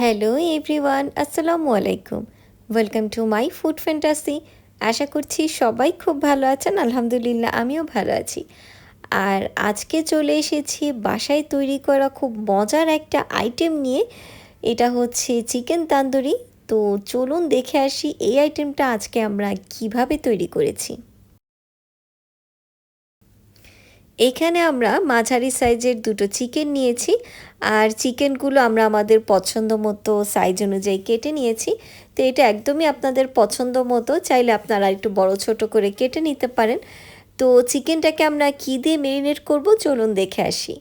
Hello everyone আসসালামু আলাইকুম welcome to my food fantasy আশা করছি সবাই খুব ভালো আছেন। আলহামদুলিল্লাহ, আমিও ভালো আছি। আর আজকে চলে এসেছি বাসায় তৈরি করা খুব মজার একটা আইটেম নিয়ে। এটা হচ্ছে চিকেন তান্দুরি তো চলুন দেখে আসি এই আইটেমটা আজকে আমরা কীভাবে তৈরি করেছি। এখানে আমরা মাঝারি সাইজের দুটো চিকেন নিয়েছি, আর চিকেনগুলো আমরা আমাদের পছন্দ মতো সাইজ অনুযায়ী কেটে নিয়েছি। তো এটা একদমই আপনাদের পছন্দ মতো, চাইলে আপনারা একটু বড় ছোট করে কেটে নিতে পারেন। তো চিকেনটাকে আমরা কী দিয়ে মেরিনেট করব চলুন দেখে আসি।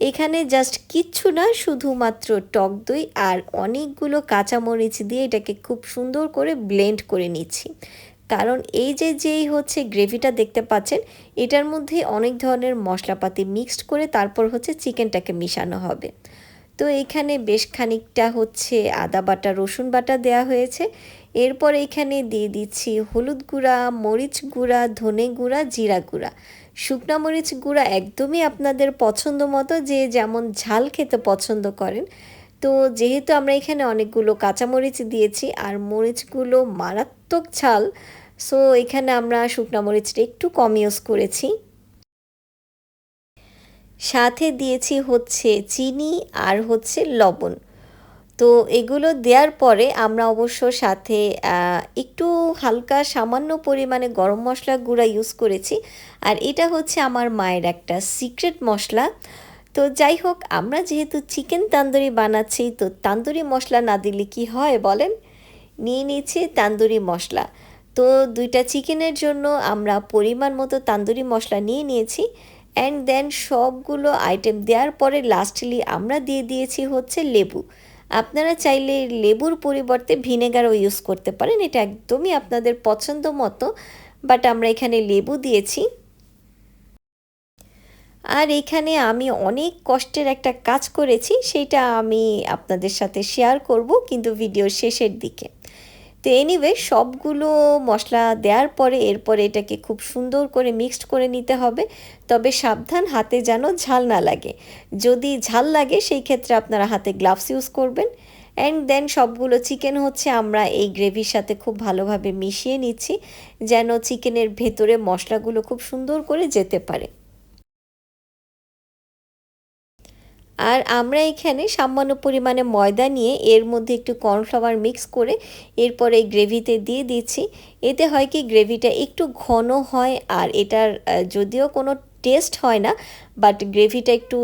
এখানে জাস্ট কিচ্ছু না, শুধুমাত্র টক দই আর অনেকগুলো কাঁচামরিচ দিয়ে এটাকে খুব সুন্দর করে ব্লেন্ড করে নিচ্ছি। কারণ এই যে যেই হচ্ছে গ্রেভিটা দেখতে পাচ্ছেন, এটার মধ্যে অনেক ধরনের মশলাপাতি মিক্সড করে তারপর হচ্ছে চিকেনটাকে মিশানো হবে। তো এখানে বেশ খানিকটা হচ্ছে আদা বাটা, রসুন বাটা দেয়া হয়েছে। এরপর এখানে দিয়ে দিচ্ছি হলুদ গুঁড়া, মরিচ গুঁড়া, ধনে গুঁড়া, জিরা গুঁড়া। শুকনো মরিচ গুঁড়া একদমই আপনাদের পছন্দ মতো, যে যেমন ঝাল খেতে পছন্দ করেন। তো যেহেতু আমরা এখানে অনেকগুলো কাঁচামরিচ দিয়েছি, আর মরিচগুলো মারাত্মক ঝাল সো এখানে আমরা শুকনা মরিচটা একটু কম ইউজ করেছি। সাথে দিয়েছি হচ্ছে চিনি আর হচ্ছে লবণ। তো, এগুলো দেওয়ার পরে আমরা অবশ্য সাথে একটু হালকা সামান্য পরিমাণে গরম মশলা গুঁড়া ইউজ করেছি। আর এটা হচ্ছে আমার মায়ের একটা সিক্রেট মশলা। তো, যাই হোক, আমরা যেহেতু চিকেন তান্দুরি বানাচ্ছি, তো তান্দুরি মশলা না দিলে কি হয় বলেন? নিয়ে নিয়েছি তান্দুরি মশলা। তো দুইটা চিকেনের জন্য আমরা পরিমাণ মতো তান্দুরি মশলা নিয়ে নিয়েছি। অ্যান্ড দেন সবগুলো আইটেম দেওয়ার পরে লাস্টলি আমরা দিয়ে দিয়েছি হচ্ছে লেবু। আপনারা চাইলে লেবুর পরিবর্তে ভিনেগারও ইউজ করতে পারেন, এটা একদমই আপনাদের পছন্দ মতো। বাট আমরা এখানে লেবু দিয়েছি। আর এখানে আমি অনেক কষ্টের একটা কাজ করেছি, সেটা আমি আপনাদের সাথে শেয়ার করব কিন্তু ভিডিওর শেষের দিকে। তো এনিওয়ে সবগুলো মশলা দেওয়ার পরে এরপরে এটাকে খুব সুন্দর করে মিক্সড করে নিতে হবে। তবে সাবধান হাতে যেন ঝাল না লাগে। যদি ঝাল লাগে সেই ক্ষেত্রে আপনারা হাতে গ্লাভস ইউজ করবেন। অ্যান্ড দেন সবগুলো চিকেন হচ্ছে আমরা এই গ্রেভির সাথে খুব ভালোভাবে মিশিয়ে নিচ্ছি। যেন চিকেনের ভেতরে মশলাগুলো খুব সুন্দর করে যেতে পারে। আর আমরা এখানে সামান্য পরিমাণে ময়দা নিয়ে এর মধ্যে একটু কর্নফ্লাওয়ার মিক্স করে এরপর এই গ্রেভিতে দিয়ে দিচ্ছি। এতে হয় কি, গ্রেভিটা একটু ঘন হয় আর এটার যদিও কোনো টেস্ট হয় না, বাট গ্রেভিটা একটু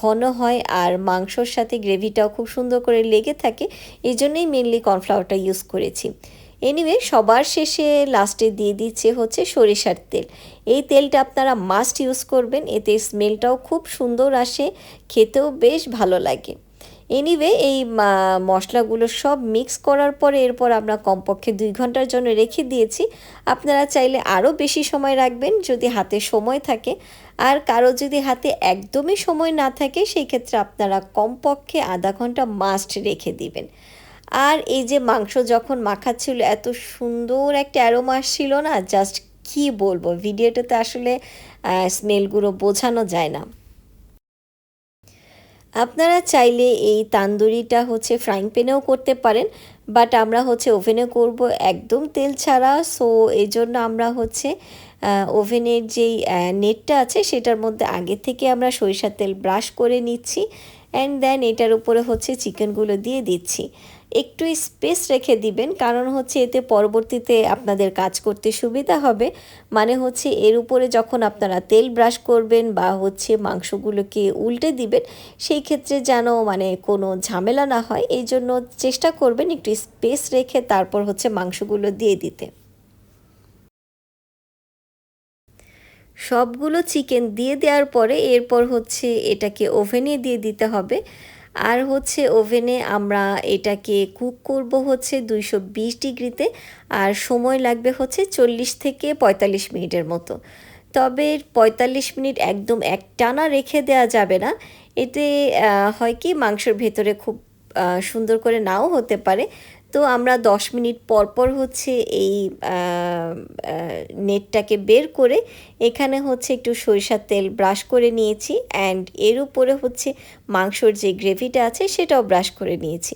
ঘন হয় আর মাংসর সাথে গ্রেভিটাও খুব সুন্দর করে লেগে থাকে, এই জন্যই মেনলি কর্নফ্লাওয়ারটা ইউজ করেছি। এনিওয়ে সবার শেষে লাস্টে দিয়ে দিচ্ছে হচ্ছে সরিষার তেল। এই তেলটা আপনারা মাস্ট ইউজ করবেন, এতে স্মেলটাও খুব সুন্দর আসে, খেতেও বেশ ভালো লাগে। এনিওয়ে এই মশলাগুলো সব মিক্স করার পরে এরপর আমরা কমপক্ষে দুই ঘণ্টার জন্য রেখে দিয়েছি। আপনারা চাইলে আরও বেশি সময় রাখবেন যদি হাতে সময় থাকে। আর কারও যদি হাতে একদমই সময় না থাকে, সেই ক্ষেত্রে আপনারা কমপক্ষে আধা ঘণ্টা মাস্ট রেখে দিবেন। আর এই যে মাংস যখন মাখাচ্ছিল, এত সুন্দর একটা অ্যারোমা ছিল না? জাস্ট কি বলব? ভিডিওটাতে আসলে স্মেলগুলো বোঝানো যায় না। আপনারা চাইলে এই তান্দুরিটা হচ্ছে ফ্রাইং প্যানেও করতে পারেন বাট আমরা হচ্ছে ওভেনে করব একদম তেল ছাড়া। সো এই জন্য আমরা হচ্ছে ওভেনের যেই নেটটা আছে, সেটার মধ্যে আগে থেকে আমরা সরিষার তেল ব্রাশ করে নিচ্ছি। অ্যান্ড দেন এটার উপরে হচ্ছে চিকেনগুলো দিয়ে দিচ্ছি। একটু স্পেস রেখে দিবেন, কারণ হচ্ছে এতে পরবর্তীতে আপনাদের কাজ করতে সুবিধা হবে। মানে হচ্ছে এর উপরে যখন আপনারা তেল ব্রাশ করবেন বা হচ্ছে মাংসগুলোকে উল্টে দিবেন, সেই ক্ষেত্রে যেন মানে কোনো ঝামেলা না হয়। এই জন্য চেষ্টা করবেন একটু স্পেস রেখে তারপর হচ্ছে মাংসগুলো দিয়ে দিতে। সবগুলো চিকেন দিয়ে দেওয়ার পরে এরপর হচ্ছে এটাকে ওভেনে দিয়ে দিতে হবে। আর হচ্ছে ওভেনে আমরা এটাকে কুক করব হচ্ছে দুইশো বিশ ডিগ্রিতে আর সময় লাগবে হচ্ছে চল্লিশ থেকে পঁয়তাল্লিশ মিনিটের মতো। তবে পঁয়তাল্লিশ মিনিট একদম এক টানা রেখে দেওয়া যাবে না। এতে হয় কি মাংসের ভেতরে খুব সুন্দর করে নাও হতে পারে। তো আমরা দশ মিনিট পর পর হচ্ছে এই নেটটাকে বের করে এখানে হচ্ছে একটু সরিষার তেল ব্রাশ করে নিয়েছি অ্যান্ড এর উপরে হচ্ছে মাংসর যে গ্রেভিটা আছে সেটাও ব্রাশ করে নিয়েছি।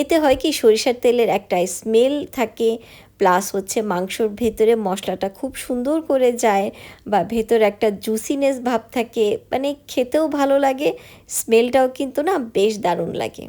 এতে হয় কি সরিষার তেলের একটা স্মেল থাকে প্লাস হচ্ছে মাংসর ভেতরে মশলাটা খুব সুন্দর করে যায় বা ভেতরে একটা জুসিনেস ভাব থাকে মানে খেতেও ভালো লাগে স্মেলটাও কিন্তু না বেশ দারুণ লাগে।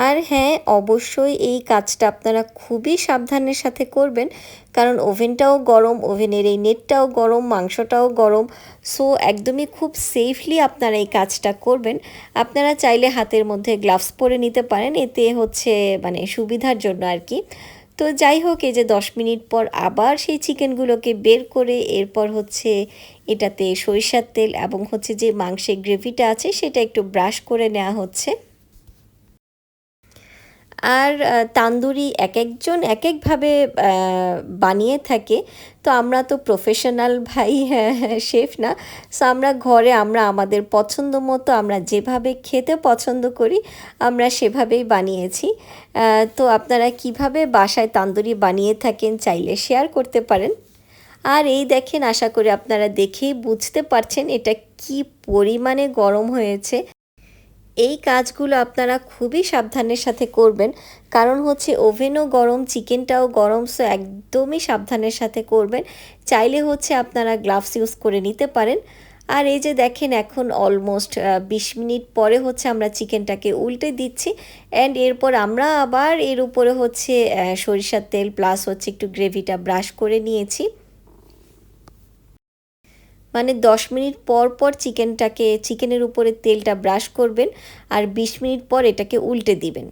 আর হ্যাঁ অবশ্যই এই কাজটা আপনারা খুবই সাবধানের সাথে করবেন। কারণ ওভেনটাও গরম, ওভেনের এই নেটটাও গরম, মাংসটাও গরম। সো, একদমই খুব সেফলি আপনারা এই কাজটা করবেন। আপনারা চাইলে হাতের মধ্যে গ্লাভস পরে নিতে পারেন। এতে হচ্ছে মানে সুবিধার জন্য আর কি। তো যাই হোক, এই যে দশ মিনিট পর আবার সেই চিকেনগুলোকে বের করে এরপর হচ্ছে এটাতে সরিষার তেল এবং হচ্ছে যে মাংসের গ্রেভিটা আছে, সেটা একটু ব্রাশ করে নেওয়া হচ্ছে। আর তান্দুরি এক একজন এক একভাবে বানিয়ে থাকে। তো আমরা তো প্রফেশনাল ভাই শেফ না। সো আমরা ঘরে, আমরা আমাদের পছন্দ মতো, আমরা যেভাবে খেতে পছন্দ করি, আমরা সেভাবেই বানিয়েছি। তো আপনারা কীভাবে বাসায় তান্দুরি বানিয়ে থাকেন চাইলে শেয়ার করতে পারেন। আর এই দেখেন, আশা করি আপনারা দেখেই বুঝতে পারছেন এটা কি পরিমাণে গরম হয়েছে। এই কাজগুলো আপনারা খুবই সাবধানের সাথে করবেন। কারণ হচ্ছে ওভেনও গরম, চিকেনটাও গরম সো একদমই সাবধানের সাথে করবেন। চাইলে হচ্ছে আপনারা গ্লাভস ইউজ করে নিতে পারেন। আর এই যে দেখেন এখন অলমোস্ট বিশ মিনিট পরে হচ্ছে আমরা চিকেনটাকে উল্টে দিচ্ছি। অ্যান্ড এরপর আমরা আবার এর উপরে হচ্ছে সরিষার তেল প্লাস হচ্ছে একটু গ্রেভিটা ব্রাশ করে নিয়েছি। মানে দশ মিনিট পর পর চিকেনটাকে, চিকেনের উপরে তেলটা ব্রাশ করবেন আর বিশ মিনিট পর এটাকে উল্টে দিবেন।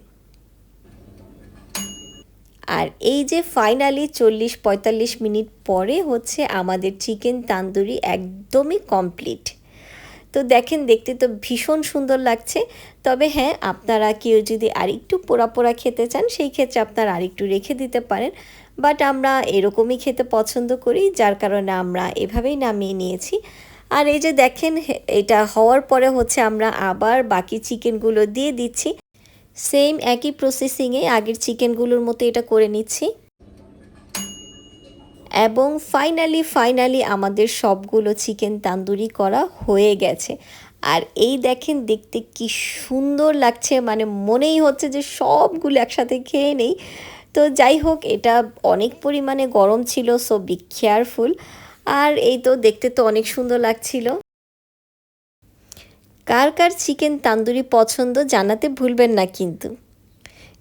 আর এই যে ফাইনালি চল্লিশ পঁয়তাল্লিশ মিনিট পরে হচ্ছে আমাদের চিকেন তান্দুরি একদমই কমপ্লিট তো দেখেন, দেখতে তো ভীষণ সুন্দর লাগছে। তবে হ্যাঁ আপনারা কেউ যদি আরেকটু পোড়া পোড়া খেতে চান, সেই ক্ষেত্রে আপনারা আরেকটু রেখে দিতে পারেন। বাট আমরা এরকমই খেতে পছন্দ করি, যার কারণে আমরা এভাবেই নামিয়ে নিয়েছি। আর এই যে দেখেন এটা হওয়ার পরে হচ্ছে আমরা আবার বাকি চিকেনগুলো দিয়ে দিচ্ছি। সেম একই প্রসেসিংয়ে আগের চিকেনগুলোর মতো এটা করে নিচ্ছি। এবং ফাইনালি ফাইনালি আমাদের সবগুলো চিকেন তান্দুরি করা হয়ে গেছে। আর এই দেখেন, দেখতে কি সুন্দর লাগছে মানে মনেই হচ্ছে যে সবগুলো একসাথে খেয়ে নেই। তো যাই হোক, এটা অনেক পরিমাণে গরম ছিল সো বি কেয়ারফুল আর এই তো দেখতে তো অনেক সুন্দর লাগছিল। কার কার চিকেন তান্দুরি পছন্দ জানাতে ভুলবেন না কিন্তু।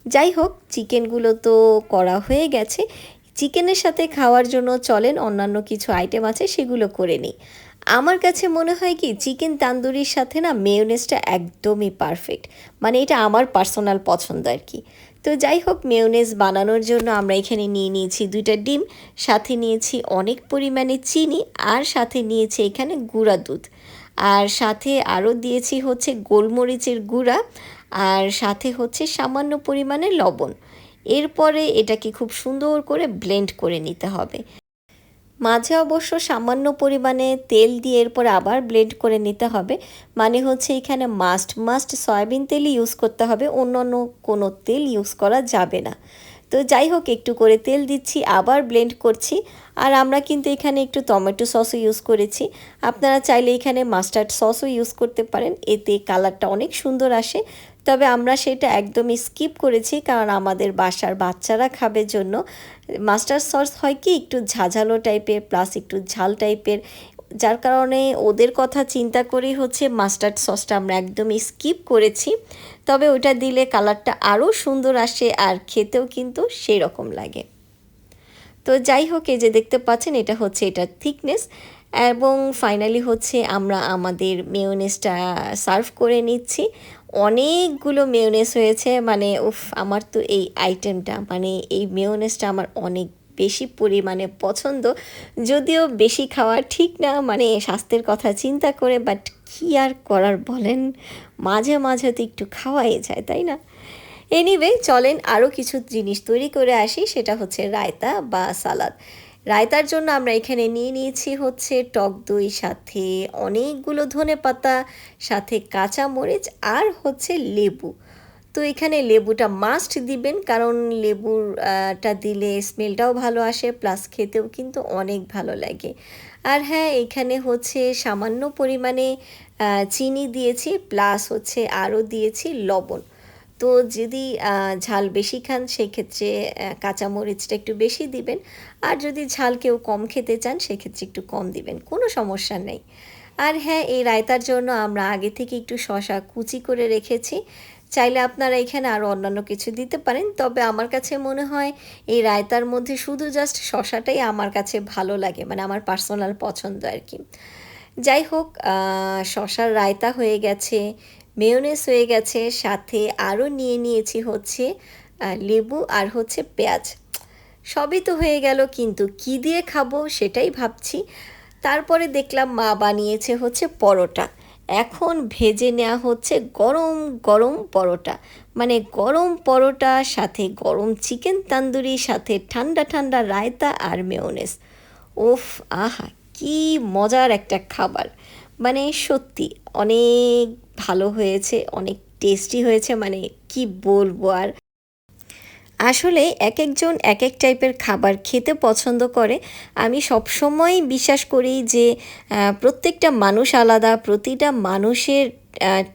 যাই হোক, চিকেনগুলো তো করা হয়ে গেছে। চিকেনের সাথে খাওয়ার জন্য চলেন, অন্যান্য কিছু আইটেম আছে, সেগুলো করে নিই। আমার কাছে মনে হয় কি, চিকেন তান্দুরির সাথে না মেয়োনেজটা একদমই পারফেক্ট মানে এটা আমার পার্সোনাল পছন্দ আর কি। তো যাই হোক, মেয়োনেজ বানানোর জন্য আমরা এখানে নিয়ে নিয়েছি দুইটা ডিম, সাথে নিয়েছি অনেক পরিমাণে চিনি আর সাথে নিয়েছি এখানে গুঁড়া দুধ। আর সাথে আরও দিয়েছি হচ্ছে গোলমরিচের গুঁড়া আর সাথে হচ্ছে সামান্য পরিমাণে লবণ। এরপরে এটাকে খুব সুন্দর করে ব্লেন্ড করে নিতে হবে। মাঝে অবশ্য সামান্য পরিমাণে তেল দিয়ে এরপর আবার ব্লেন্ড করে নিতে হবে। মানে হচ্ছে এখানে মাস্ট মাস্ট সয়াবিন তেলই ইউজ করতে হবে অন্য অন্য কোনো তেল ইউজ করা যাবে না। তো যাই হোক, একটু করে তেল দিচ্ছি, আবার ব্লেন্ড করছি। আর আমরা কিন্তু এখানে একটু টমেটো সসও ইউজ করেছি। আপনারা চাইলে এখানে মাস্টার্ড সসও ইউজ করতে পারেন, এতে কালারটা অনেক সুন্দর আসে। তবে আমরা সেটা একদমই স্কিপ করেছি, কারণ আমাদের বাসার বাচ্চারা খাবে জন্য। মাস্টার সস হয় কি, একটু ঝাঝালো টাইপের প্লাস একটু ঝাল টাইপের যার কারণে ওদের কথা চিন্তা করেই হচ্ছে মাস্টার্ড সসটা আমরা একদমই স্কিপ করেছি। তবে ওটা দিলে কালারটা আরও সুন্দর আসে আর খেতেও কিন্তু সেই রকম লাগে। তো যাই হোক, এই যে দেখতে পাচ্ছেন, এটা হচ্ছে এটার থিকনেস এবং ফাইনালি হচ্ছে আমরা আমাদের মেয়োনেসটা সার্ভ করে নিচ্ছি। অনেকগুলো মেয়োনেস হয়েছে মানে উফ, আমার তো এই আইটেমটা মানে এই মেয়োনেসটা আমার অনেক বেশি পরিমাণে পছন্দ। যদিও বেশি খাওয়া ঠিক না মানে স্বাস্থ্যের কথা চিন্তা করে বাট কী আর করার বলেন? মাঝে মাঝে তো একটু খাওয়াই যায়, তাই না? এনিওয়ে চলেন আরও কিছু জিনিস তৈরি করে আসি, সেটা হচ্ছে রায়তা বা সালাদ। রায়তার জন্য আমরা এখানে নিয়ে নিয়েছি হচ্ছে টক দই, সাথে অনেকগুলো ধনে পাতা, সাথে কাঁচা মরিচ আর হচ্ছে লেবু। তো এখানে লেবুটা মাস্ট দিবেন, কারণ লেবুরটা দিলে স্মেলটাও ভালো আসে প্লাস খেতেও কিন্তু অনেক ভালো লাগে। আর হ্যাঁ এখানে হচ্ছে সামান্য পরিমাণে চিনি দিয়েছি প্লাস হচ্ছে আরও দিয়েছি লবণ। তো যদি ঝাল বেশি খান, সেক্ষেত্রে কাঁচামরিচটা একটু বেশি দিবেন। আর যদি ঝাল কেউ কম খেতে চান, সেক্ষেত্রে একটু কম দিবেন। কোনো সমস্যা নেই। আর হ্যাঁ এই রায়তার জন্য আমরা আগে থেকে একটু শশা কুচি করে রেখেছি। চাইলে আপনারা এখানে আরও অন্যান্য কিছু দিতে পারেন। তবে আমার কাছে মনে হয়, এই রায়তার মধ্যে শুধু জাস্ট শশাটাই আমার কাছে ভালো লাগে। মানে আমার পার্সোনাল পছন্দ আর কি। যাই হোক শশার রায়তা হয়ে গেছে। মেয়নেস হয়ে গেছে, সাথে আরও নিয়ে নিয়েছি হচ্ছে লেবু আর হচ্ছে পেঁয়াজ। সবই তো হয়ে গেল, কিন্তু কি দিয়ে খাব সেটাই ভাবছি। তারপরে দেখলাম মা বানিয়েছে হচ্ছে পরোটা। এখন ভেজে নেওয়া হচ্ছে গরম গরম পরোটা। মানে গরম পরোটা, সাথে গরম চিকেন তান্দুরি, সাথে ঠান্ডা ঠান্ডা রায়তা আর মেয়নেস। ওফ, আহা, কি মজার একটা খাবার। মানে সত্যি, অনেক ভালো হয়েছে, অনেক টেস্টি হয়েছে মানে কি বলব আর। আসলে এক একজন এক এক টাইপের খাবার খেতে পছন্দ করে। আমি সবসময় বিশ্বাস করি যে প্রত্যেকটা মানুষ আলাদা, প্রতিটা মানুষের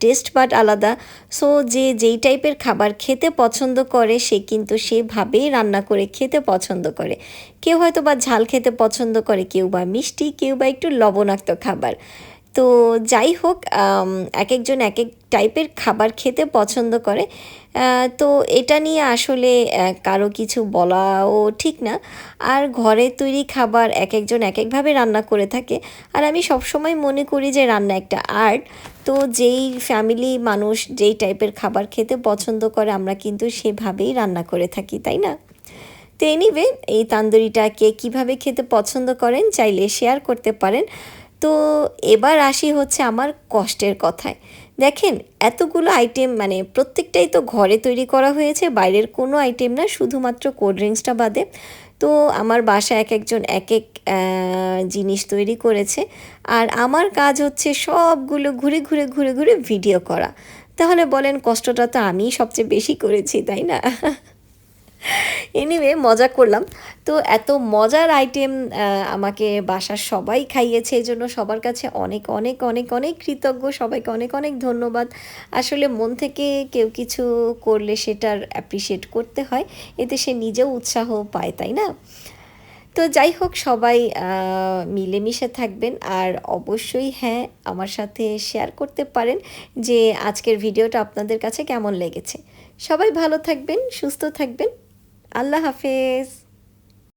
টেস্ট বাট আলাদা। সো যে, যেই টাইপের খাবার খেতে পছন্দ করে, সে কিন্তু সেভাবেই রান্না করে খেতে পছন্দ করে। কেউ হয়তো বা ঝাল খেতে পছন্দ করে, কেউ বা মিষ্টি, কেউ বা একটু লবণাক্ত খাবার। তো যাই হোক এক একজন এক এক টাইপের খাবার খেতে পছন্দ করে। তো এটা নিয়ে আসলে কারও কিছু বলাও ঠিক না। আর ঘরে তৈরি খাবার এক একজন এক একভাবে রান্না করে থাকে। আর আমি সবসময় মনে করি যে রান্না একটা আর্ট। তো যেই ফ্যামিলি মানুষ যেই টাইপের খাবার খেতে পছন্দ করে, আমরা কিন্তু সেভাবেই রান্না করে থাকি, তাই না? তো এনিওয়ে এই তান্দুরিটা কে কীভাবে খেতে পছন্দ করেন, চাইলে শেয়ার করতে পারেন। তো এবার আসি হচ্ছে আমার কষ্টের কথায়। দেখেন, এতগুলো আইটেম মানে প্রত্যেকটাই তো ঘরে তৈরি করা হয়েছে, বাইরের কোনো আইটেম না, শুধুমাত্র কোল্ড ড্রিঙ্কসটা বাদে। তো আমার বাসা এক একজন এক এক জিনিস তৈরি করেছে। আর আমার কাজ হচ্ছে সবগুলো ঘুরে ঘুরে ঘুরে ঘুরে ভিডিও করা। তাহলে বলেন কষ্টটা তো আমিই সবচেয়ে বেশি করেছি, তাই না? এনিওয়ে মজা করলাম। তো এত মজার আইটেম আমাকে বাসার সবাই খাইয়েছে এই জন্য সবার কাছে অনেক অনেক অনেক অনেক কৃতজ্ঞ। সবাইকে অনেক অনেক ধন্যবাদ। আসলে মন থেকে কেউ কিছু করলে সেটার অ্যাপ্রিসিয়েট করতে হয়। এতে সে নিজেও উৎসাহ পায়, তাই না? তো যাই হোক, সবাই মিলেমিশে থাকবেন। আর অবশ্যই হ্যাঁ আমার সাথে শেয়ার করতে পারেন যে আজকের ভিডিওটা আপনাদের কাছে কেমন লেগেছে। সবাই ভালো থাকবেন, সুস্থ থাকবেন। আল্লাহ হাফেজ।